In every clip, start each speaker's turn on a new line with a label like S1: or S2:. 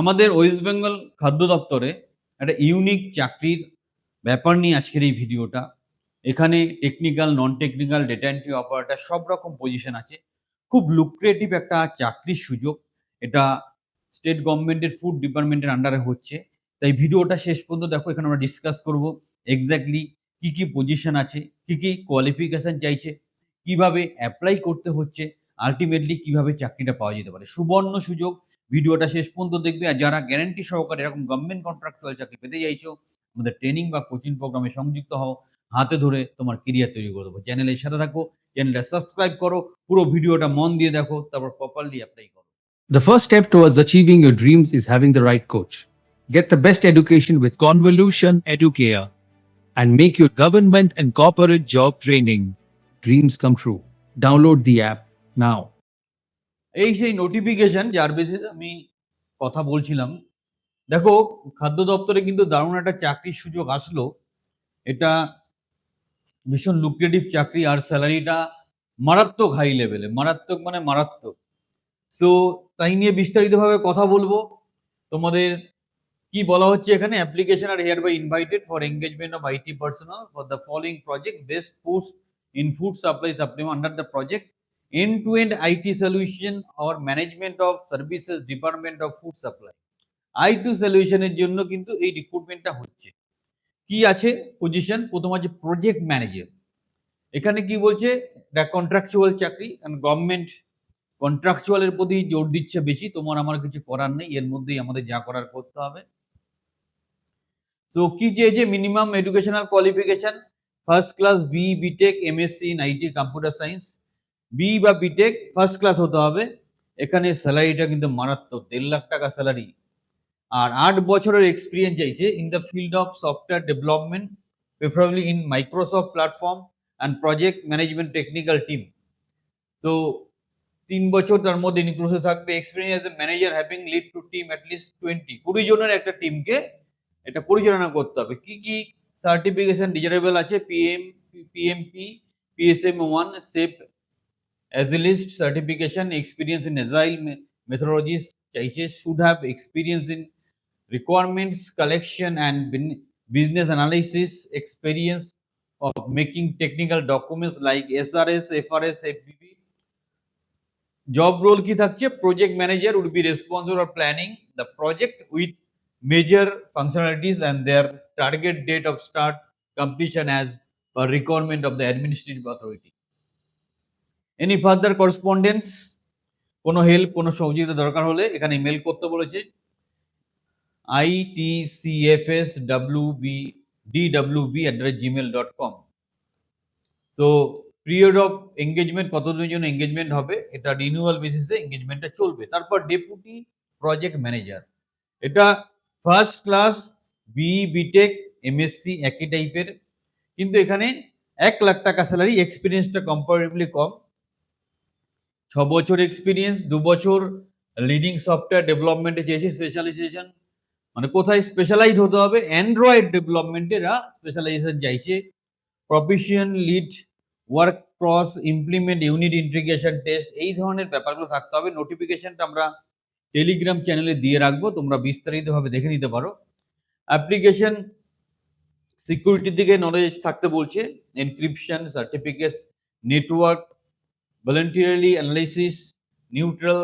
S1: আমাদের ওয়েস্ট বেঙ্গল খাদ্য দপ্তরে একটা ইউনিক চাকরির ব্যাপার নিয়ে আজকের এই ভিডিওটা। এখানে technical non technical data entry operator সব রকম পজিশন আছে। খুব লুক্রেটিভ একটা চাকরির সুযোগ। এটা স্টেট গভর্নমেন্টের ফুড ডিপার্টমেন্টের আন্ডারে হচ্ছে। তাই ভিডিওটা শেষ পর্যন্ত দেখো, এখানে আমরা ডিসকাস করব এক্স্যাক্টলি কি কি পজিশন আছে, কি কি কোয়ালিফিকেশন চাইছে, কীভাবে অ্যাপ্লাই করতে হচ্ছে আলটিমেটলি কীভাবে চাকরিটা পাওয়া যেতে পারে। সুবর্ণ সুযোগ ভিডিওটা শেষ পর্যন্ত দেখবে আর যারা গ্যারান্টি সহকারে এরকম গভর্নমেন্ট কন্ট্রাক্টুয়াল চাকরি পেতে চাইছো আমাদের ট্রেনিং বা কোচিং প্রোগ্রামে সংযুক্ত হও হাতে ধরে তোমার কেরিয়ার তৈরি করে দেবো চ্যানেলের সাথে থাকো চ্যানেলটা সাবস্ক্রাইব করো পুরো ভিডিওটা মন দিয়ে দেখো তারপর প্রপারলি অ্যাপ্লাই করো
S2: The first step towards achieving your dreams is having the right coach. Get the best education with Convolution Educare and make your government and corporate job training dreams come true. Download the app now.
S1: এই সেই notification যার বেসিসে আমি কথা বলছিলাম। দেখো, খাদ্য দপ্তরে কিন্তু দারুণ একটা চাকরির সুযোগ আসলো। এটা ভীষণ লুক্রেটিভ চাকরি আর স্যালারিটা মারাত্মক হাই লেভেলে মারাত্মক মানে মারাত্মক। সো তাই নিয়ে বিস্তারিতভাবে কথা বলব। তোমাদের কি বলা হচ্ছে এখানে? Application are hereby invited for engagement of IT personnel for the following project best post in food supply supplement under the project end to end IT solution or management of services, department of food supply. IT সলিউশনের জন্য কিন্তু এই রিক্রুটমেন্টটা হচ্ছে। কি আছে? Position প্রথম আছে project manager এখানে কি বলছে? এটা কন্ট্রাকচুয়াল চাকরি কারণ গভর্নমেন্ট কন্ট্রাকচুয়ালের প্রতি জোর দিচ্ছে বেশি। তোমার আমার কিছু করার নেই, এর মধ্যেই আমাদের যা করার করতে হবে। সো কি চেয়েছে? Minimum educational qualification first class B BTech MSc in IT computer science B বা বিটেক ফার্স্ট ক্লাস হতে হবে। এখানে স্যালারিটা কিন্তু মারাত্মক, দেড় লাখ টাকা স্যালারি আর আট বছরের এক্সপিরিয়েন্স চাইছে in the field of software development preferably in Microsoft platform and project management technical team so তিন বছর তার মধ্যে ইনক্লুসিভ থাকবে। Experience a manager having lead to team at least twenty কুড়ি জনের একটা টিমকে এটা পরিচালনা করতে হবে। কি কি সার্টিফিকেশন ডিজারেবল আছে? PM PMP PSM one SAFe Agilist certification, experience in agile me- methodologies চাইছে should have experience in requirements collection and bin- business analysis, experience of making technical documents like SRS, FRS, FBB. Job role কি থাকছে project manager would be responsible for planning the project with major functionalities and their target date of start completion as per requirement of the administrative authority. Any further correspondence কোনো help কোনো সহযোগিতা দরকার হলে এখানে mail করতে বলেছে। I T C F S W B D W B at the rate Gmail dot com তো period of engagement কতদিনের জন্য এঙ্গেজমেন্ট হবে, এটা রিনিউয়াল বেসিসে এঙ্গেজমেন্টটা চলবে। তারপর ডেপুটি প্রজেক্ট ম্যানেজার এটা first class B BTech MSc একই টাইপের কিন্তু এখানে এক লাখ টাকা স্যালারি এক্সপিরিয়েন্সটা কম্পারেটিভলি কম। ছ বছর এক্সপিরিয়েন্স দু বছর লিডিং সফটওয়্যার ডেভেলপমেন্টে চেয়েছে স্পেশালাইজেশন মানে কোথায় স্পেশালাইজ হতে হবে? অ্যান্ড্রয়েড ডেভেলপমেন্টেরা স্পেশালাইজেশন চাইছে। Profession lead work cross implement unit integration test এই ধরনের ব্যাপারগুলো থাকতে হবে। নোটিফিকেশনটা আমরা টেলিগ্রাম চ্যানেলে দিয়ে রাখব। তোমরা বিস্তারিতভাবে দেখে নিতে পারো। অ্যাপ্লিকেশন সিকিউরিটির দিকে নলেজ থাকতে বলছে। Encryption certificate network voluntarily analysis, neutral,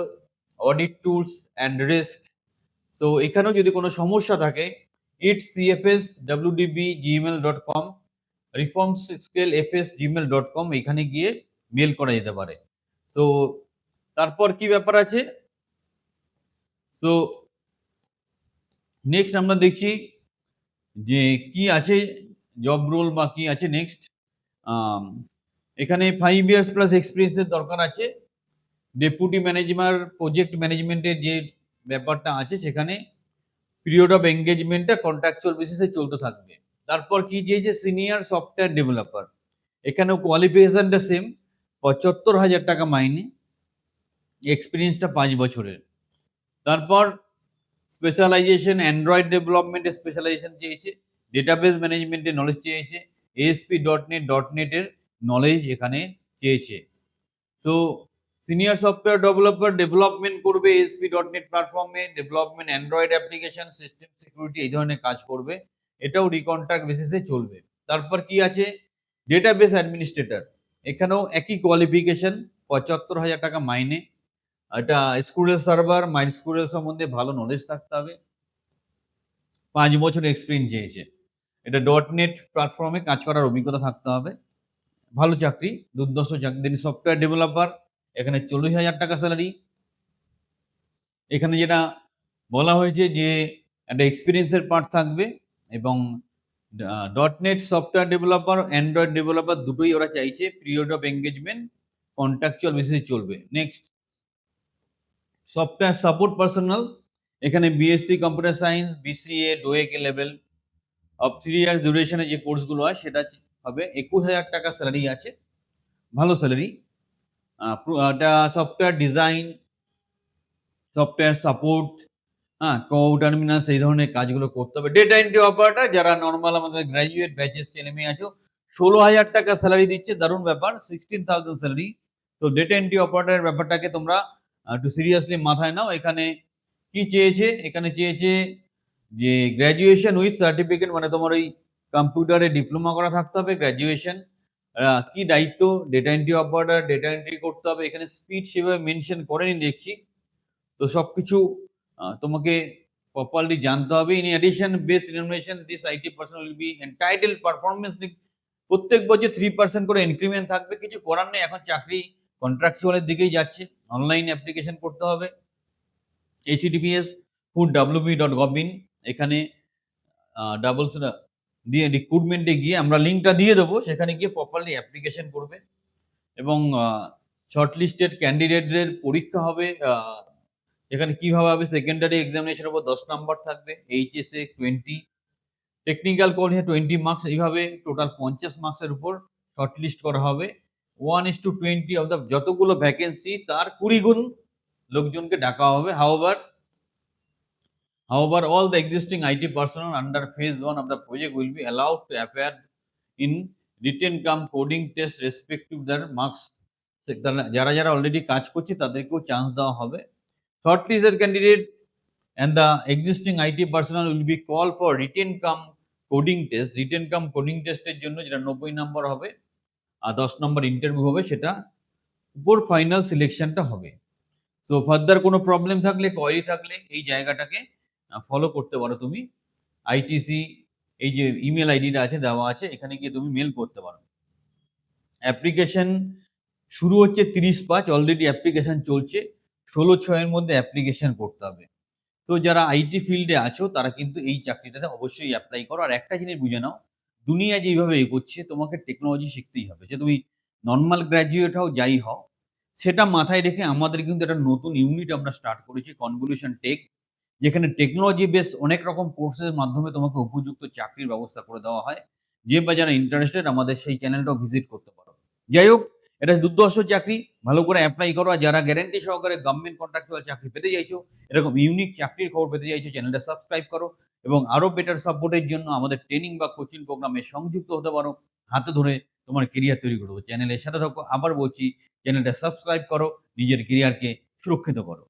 S1: audit tools and risk. So এখানেও যদি কোনো সমস্যা থাকে it CFS WDB Gmail dot com reforms scale FS Gmail dot com এখানে গিয়ে মেল করা যেতে পারে। সো তারপর কি ব্যাপার আছে? সো নেক্সট আমরা দেখছি যে কি আছে জব রোল বা কি আছে নেক্সট এখানে ফাইভ ইয়ার্স প্লাস এক্সপিরিয়েন্সের দরকার আছে। ডেপুটি ম্যানেজমার প্রজেক্ট ম্যানেজমেন্টের যে ব্যাপারটা আছে, সেখানে পিরিয়ড অফ এঙ্গেজমেন্টটা কন্ট্রাকচুয়াল বেসিসে চলতে থাকবে। তারপর কি চেয়েছে? সিনিয়র সফটওয়্যার ডেভেলপার এখানেও কোয়ালিফিকেশানটা সেম পঁচাত্তর হাজার টাকা মাইনে। এক্সপিরিয়েন্সটা পাঁচ বছরের। তারপর স্পেশালাইজেশন অ্যান্ড্রয়েড ডেভেলপমেন্টে স্পেশালাইজেশন চেয়েছে। ডেটাবেস ম্যানেজমেন্টের নলেজ চেয়েছে। এএসপি ডট নেট ডট নেটের নলেজ এখানে চেয়েছে। So senior software developer development করবে এসপি ডট নেট প্ল্যাটফর্মে development Android application system security এই ধরনের কাজ করবে। এটাও রিকন্ট্রাক্ট বেসিসে চলবে। তারপর কি আছে? ডেটাবেস অ্যাডমিনিস্ট্রেটর এখানেও একই কোয়ালিফিকেশন পঁচাত্তর হাজার টাকা মাইনে। এটা স্কুলের সার্ভার মাই স্কুলের সম্বন্ধে ভালো নলেজ থাকতে হবে। পাঁচ বছর এক্সপিরিয়েন্স চেয়েছে। এটা ডট নেট প্ল্যাটফর্মে কাজ করার অভিজ্ঞতা থাকতে হবে। ভালো চাকরি দুর্দশ চাকরি। সফটওয়্যার ডেভেলপার এখানে চল্লিশ হাজার টাকা স্যালারি এখানে যেটা বলা হয়েছে যে, একটা এক্সপিরিয়েন্সের পার্ট থাকবে এবং dot net software developer Android developer দুটোই ওরা চাইছে পিরিয়ড অফ এঙ্গেজমেন্ট কন্ট্রাকচুয়াল বেসিসে চলবে। নেক্সট সফটওয়্যার সাপোর্ট পার্সোনাল এখানে বিএসসি কম্পিউটার সায়েন্স বিসিএ ডোয়েক লেভেল অফ থ্রি ইয়ার্স ডিউরেশনে যে কোর্সগুলো হয়, সেটা হবে, একুশ হাজার টাকা স্যালারি আছে, ভালো স্যালারি এটা সফটওয়্যার ডিজাইন সফটওয়্যার সাপোর্ট হ্যাঁ কো টার্মিনাস এই ধরনের কাজগুলো করতে হবে। ডেটা এন্ট্রি অপারেটর যারা নর্মাল আমাদের গ্র্যাজুয়েট ব্যাচেস ছেলে মেয়ে আছো, ষোলো হাজার টাকা স্যালারি দিচ্ছে, দারুণ ব্যাপার সিক্সটিন থাউজেন্ড স্যালারি তো ডেটা এন্ট্রি অপারেটরের ব্যাপারটাকে তোমরা একটু সিরিয়াসলি মাথায় নাও। এখানে কি চেয়েছে? এখানে চেয়েছে যে গ্র্যাজুয়েশন উইথ সার্টিফিকেট মানে তোমার ওই কম্পিউটারে ডিপ্লোমা করা থাকতে হবে গ্র্যাজুয়েশন কি দায়িত্ব? Data entry operator data entry করতে হবে। এখানে স্পিড সেভাবে মেনশন করেনি দেখছি। তো সবকিছু আহ, তোমাকে প্রপারলি জানতে হবে। In addition base renovation this IT person will be entitle performance প্রত্যেক বছর থ্রি পার্সেন্ট করে ইনক্রিমেন্ট থাকবে। কিছু করার নেই এখন চাকরি কন্ট্রাকচুয়ালের দিকেই যাচ্ছে। অনলাইন অ্যাপ্লিকেশন করতে হবে। HTPS food WB dot gov in এখানে ডাবল দিয়ে রিক্রুটমেন্টে গিয়ে আমরা লিঙ্কটা দিয়ে দেবো, সেখানে গিয়ে প্রপারলি অ্যাপ্লিকেশন করবে এবং শর্টলিস্টেড ক্যান্ডিডেটদের পরীক্ষা হবে এখানে কীভাবে হবে সেকেন্ডারি এক্সামিনেশনের উপর দশ নম্বর থাকবে HSA twenty technical qualification twenty marks এইভাবে টোটাল পঞ্চাশ মার্কসের উপর শর্টলিস্ট করা হবে। One is to twenty of the যতগুলো ভ্যাকেন্সি তার কুড়ি গুণ লোকজনকে ডাকা হবে। হাওভার However, all the existing IT personnel under phase one of the project will be allowed to appear in written cum coding test respective their marks. যারা যারা already কাজ করছে তাদেরকেও চান্স দেওয়া হবে shortlisted candidate and the existing IT personnel will be call for written cum coding test written cum coding টেস্টের জন্য যেটা নব্বই নম্বর হবে আর দশ নম্বর ইন্টারভিউ হবে সেটা উপর ফাইনাল সিলেকশনটা হবে সো ফার্দার কোনো প্রবলেম থাকলে কোয়ারি থাকলে এই জায়গাটাকে ফলো করতে পারো তুমি। আইটিসি এই যে ইমেল আইডিটা আছে, দেওয়া আছে, এখানে গিয়ে তুমি মেল করতে পারো। অ্যাপ্লিকেশন শুরু হচ্ছে তিরিশ পাঁচ অলরেডি অ্যাপ্লিকেশন চলছে। ষোলো ছয়ের মধ্যে অ্যাপ্লিকেশন করতে হবে। তো যারা আইটি ফিল্ডে আছো, তারা কিন্তু এই চাকরিটাতে অবশ্যই অ্যাপ্লাই করো। আর একটা জিনিস বুঝে নাও, দুনিয়া যেভাবে এগোচ্ছে, তোমাকে টেকনোলজি শিখতেই হবে। সে তুমি নর্মাল গ্র্যাজুয়েট হও, যাই হও, সেটা মাথায় রেখে আমাদের কিন্তু একটা নতুন ইউনিট আমরা স্টার্ট করেছি কনভলিউশন টেক যেখানে টেকনোলজি বেস অনেক রকম কোর্সের মাধ্যমে তোমাকে উপযুক্ত চাকরির ব্যবস্থা করে দেওয়া হয়। যে বা যারা ইন্টারেস্টেড আমাদের সেই চ্যানেলটাও ভিজিট করতে পারো। যাই হোক, এটা দুর্দর্শ চাকরি, ভালো করে অ্যাপ্লাই করো। আর যারা গ্যারেন্টি সহকারে গভর্নমেন্ট কন্ট্রাক্টুয়াল চাকরি পেতে চাইছো, এরকম ইউনিক চাকরির খবর পেতে চাইছো চ্যানেলটা সাবস্ক্রাইব করো। এবং আরও বেটার সাপোর্টের জন্য আমাদের ট্রেনিং বা কোচিং প্রোগ্রামে সংযুক্ত হতে পারো। হাতে ধরে তোমার কেরিয়ার তৈরি করব। চ্যানেলের সাথে থাকো। আবার বলছি চ্যানেলটা সাবস্ক্রাইব করো। নিজের কেরিয়ারকে সুরক্ষিত করো।